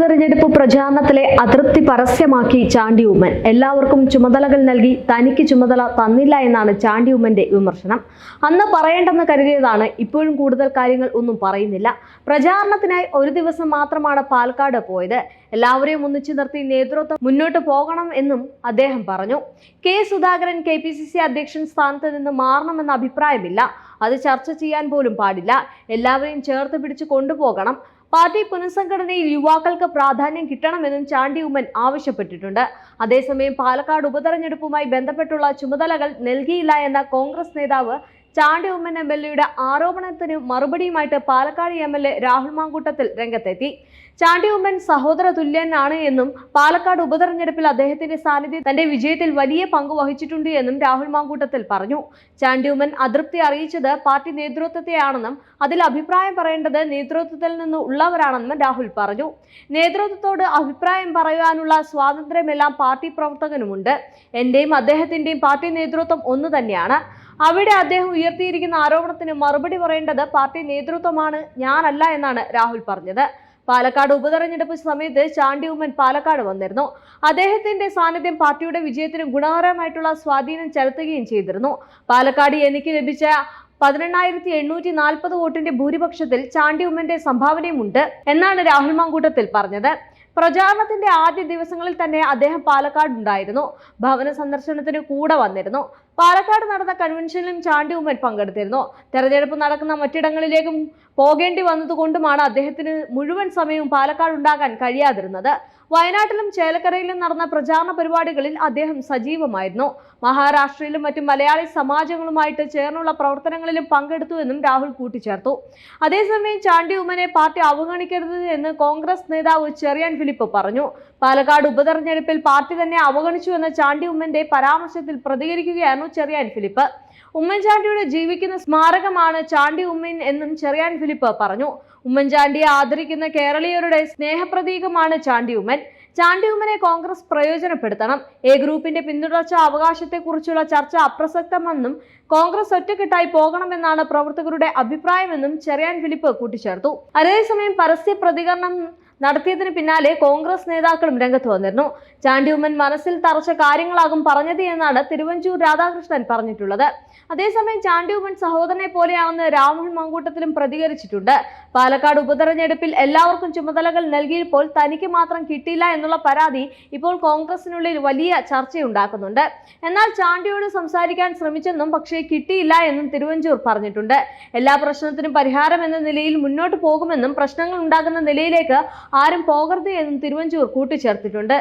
ഉപതെരഞ്ഞെടുപ്പ് പ്രചാരണത്തിലെ അതൃപ്തി പരസ്യമാക്കി ചാണ്ടി ഉമ്മൻ. എല്ലാവർക്കും ചുമതലകൾ നൽകി തനിക്ക് ചുമതല തന്നില്ല എന്നാണ് ചാണ്ടി ഉമ്മന്റെ വിമർശനം. അന്ന് പറയേണ്ടെന്ന് കരുതിയതാണ് ഇപ്പോഴും കൂടുതൽ കാര്യങ്ങൾ ഒന്നും പറയുന്നില്ല. പ്രചാരണത്തിനായി ഒരു ദിവസം മാത്രമാണ് പാലക്കാട് പോയത്. എല്ലാവരെയും ഒന്നിച്ചു നിർത്തി നേതൃത്വം മുന്നോട്ട് പോകണം എന്നും അദ്ദേഹം പറഞ്ഞു. K Sudhakaran K P C C അധ്യക്ഷൻ സ്ഥാനത്ത് നിന്ന് മാറണമെന്ന അഭിപ്രായമില്ല. അത് ചർച്ച ചെയ്യാൻ പോലും പാടില്ല. എല്ലാവരെയും ചേർത്ത് പിടിച്ച് കൊണ്ടുപോകണം. പാർട്ടി പുനഃസംഘടനയിൽ യുവാക്കൾക്ക് പ്രാധാന്യം കിട്ടണമെന്നും ചാണ്ടി ഉമ്മൻ ആവശ്യപ്പെട്ടിട്ടുണ്ട്. അതേസമയം പാലക്കാട് ഉപതെരഞ്ഞെടുപ്പുമായി ബന്ധപ്പെട്ടുള്ള ചുമതലകൾ നൽകിയില്ല എന്ന കോൺഗ്രസ് നേതാവ് ചാണ്ടി ഉമ്മൻ എം എൽ എയുടെ ആരോപണത്തിന് മറുപടിയുമായിട്ട് Palakkad M L A Rahul Mankoottathil രംഗത്തെത്തി. ചാണ്ടി ഉമ്മൻ സഹോദര തുല്യനാണ് എന്നും പാലക്കാട് ഉപതെരഞ്ഞെടുപ്പിൽ അദ്ദേഹത്തിന്റെ സാന്നിധ്യം തന്റെ വിജയത്തിൽ വലിയ പങ്ക് വഹിച്ചിട്ടുണ്ട് എന്നും രാഹുൽ മാങ്കൂട്ടത്തിൽ പറഞ്ഞു. ചാണ്ടി ഉമ്മൻ അതൃപ്തി അറിയിച്ചത് പാർട്ടി നേതൃത്വത്തെയാണെന്നും അതിൽ അഭിപ്രായം പറയേണ്ടത് നേതൃത്വത്തിൽ നിന്ന് ഉള്ളവരാണെന്നും രാഹുൽ പറഞ്ഞു. നേതൃത്വത്തോട് അഭിപ്രായം പറയാനുള്ള സ്വാതന്ത്ര്യമെല്ലാം പാർട്ടി പ്രവർത്തകനുമുണ്ട്. എന്റെയും അദ്ദേഹത്തിന്റെയും പാർട്ടി നേതൃത്വം ഒന്ന് തന്നെയാണ്. അവിടെ അദ്ദേഹം ഉയർത്തിയിരിക്കുന്ന ആരോപണത്തിന് മറുപടി പറയേണ്ടത് പാർട്ടി നേതൃത്വമാണ് ഞാനല്ല എന്നാണ് രാഹുൽ പറഞ്ഞത്. പാലക്കാട് ഉപതെരഞ്ഞെടുപ്പ് സമയത്ത് ചാണ്ടി ഉമ്മൻ പാലക്കാട് വന്നിരുന്നു. അദ്ദേഹത്തിന്റെ സാന്നിധ്യം പാർട്ടിയുടെ വിജയത്തിന് ഗുണകരമായിട്ടുള്ള സ്വാധീനം ചെലുത്തുകയും ചെയ്തിരുന്നു. പാലക്കാട് എനിക്ക് ലഭിച്ച പതിനെണ്ണായിരത്തി എണ്ണൂറ്റി നാൽപ്പത് വോട്ടിന്റെ ഭൂരിപക്ഷത്തിൽ ചാണ്ടി ഉമ്മന്റെ സംഭാവനയുമുണ്ട് എന്നാണ് രാഹുൽ മാങ്കൂട്ടത്തിൽ പറഞ്ഞത്. പ്രചാരണത്തിന്റെ ആദ്യ ദിവസങ്ങളിൽ തന്നെ അദ്ദേഹം പാലക്കാട് ഉണ്ടായിരുന്നു. ഭവന സന്ദർശനത്തിന് കൂടെ വന്നിരുന്നു. പാലക്കാട് നടന്ന കൺവെൻഷനിലും ചാണ്ടി ഉമ്മൻ പങ്കെടുത്തിരുന്നു. തെരഞ്ഞെടുപ്പ് നടക്കുന്ന മറ്റിടങ്ങളിലേക്കും പോകേണ്ടി വന്നതുകൊണ്ടുമാണ് അദ്ദേഹത്തിന് മുഴുവൻ സമയവും പാലക്കാട് ഉണ്ടാകാൻ കഴിയാതിരുന്നത്. വയനാട്ടിലും ചേലക്കരയിലും നടന്ന പ്രചാരണ പരിപാടികളിൽ അദ്ദേഹം സജീവമായിരുന്നു. മഹാരാഷ്ട്രയിലും മറ്റു മലയാളി സമാജങ്ങളുമായിട്ട് ചേർന്നുള്ള പ്രവർത്തനങ്ങളിലും പങ്കെടുത്തു എന്നും രാഹുൽ കൂട്ടിച്ചേർത്തു. അതേസമയം ചാണ്ടി ഉമ്മനെ പാർട്ടി അവഗണിക്കരുത് എന്ന് കോൺഗ്രസ് നേതാവ് ചെറിയാൻ ഫിലിപ്പ് പറഞ്ഞു. പാലക്കാട് ഉപതെരഞ്ഞെടുപ്പിൽ പാർട്ടി തന്നെ അവഗണിച്ചു എന്ന ചാണ്ടി ഉമ്മന്റെ പരാമർശത്തിൽ പ്രതികരിക്കുകയായിരുന്നു ചെറിയാൻ ഫിലിപ്പ്. ഉമ്മൻചാണ്ടിയുടെ ജീവിക്കുന്ന സ്മാരകമാണ് ചാണ്ടി ഉമ്മൻ എന്നും ചെറിയാൻ ഫിലിപ്പ് പറഞ്ഞു. ഉമ്മൻചാണ്ടിയെ ആദരിക്കുന്ന കേരളീയരുടെ സ്നേഹപ്രതീകമാണ് ചാണ്ടി ഉമ്മൻ. ചാണ്ടി ഉമ്മനെ കോൺഗ്രസ് പ്രയോജനപ്പെടുത്തണം. എ ഗ്രൂപ്പിന്റെ പിന്തുടർച്ച അവകാശത്തെക്കുറിച്ചുള്ള ചർച്ച അപ്രസക്തമെന്നും കോൺഗ്രസ് ഒറ്റക്കെട്ടായി പോകണമെന്നാണ് പ്രവർത്തകരുടെ അഭിപ്രായമെന്നും ചെറിയാൻ ഫിലിപ്പ് കൂട്ടിച്ചേർത്തു. അതേസമയം പരസ്യ പ്രതികരണം നടത്തിയതിന് പിന്നാലെ കോൺഗ്രസ് നേതാക്കളും രംഗത്ത് വന്നിരുന്നു. ചാണ്ടിയമ്മൻ മനസ്സിൽ തറച്ച കാര്യങ്ങളാകും പറഞ്ഞത് എന്നാണ് തിരുവഞ്ചൂർ രാധാകൃഷ്ണൻ പറഞ്ഞിട്ടുള്ളത്. അതേസമയം ചാണ്ടിയമ്മൻ സഹോദരനെ പോലെയാണെന്ന് രാഹുൽ മങ്കൂട്ടത്തിലും പ്രതികരിച്ചിട്ടുണ്ട്. പാലക്കാട് ഉപതെരഞ്ഞെടുപ്പിൽ എല്ലാവർക്കും ചുമതലകൾ നൽകിയപ്പോൾ തനിക്ക് മാത്രം കിട്ടിയില്ല എന്നുള്ള പരാതി ഇപ്പോൾ കോൺഗ്രസിനുള്ളിൽ വലിയ ചർച്ചയുണ്ടാക്കുന്നുണ്ട്. എന്നാൽ ചാണ്ടിയോട് സംസാരിക്കാൻ ശ്രമിച്ചെന്നും പക്ഷേ കിട്ടിയില്ല എന്നും തിരുവഞ്ചൂർ പറഞ്ഞിട്ടുണ്ട്. എല്ലാ പ്രശ്നത്തിനും പരിഹാരം എന്ന നിലയിൽ മുന്നോട്ട് പോകുമെന്നും പ്രശ്നങ്ങൾ ഉണ്ടാകുന്ന നിലയിലേക്ക് ആരും പോകരുത് എന്നും തിരുവഞ്ചൂർ കൂട്ടിച്ചേർത്തിട്ടുണ്ട്.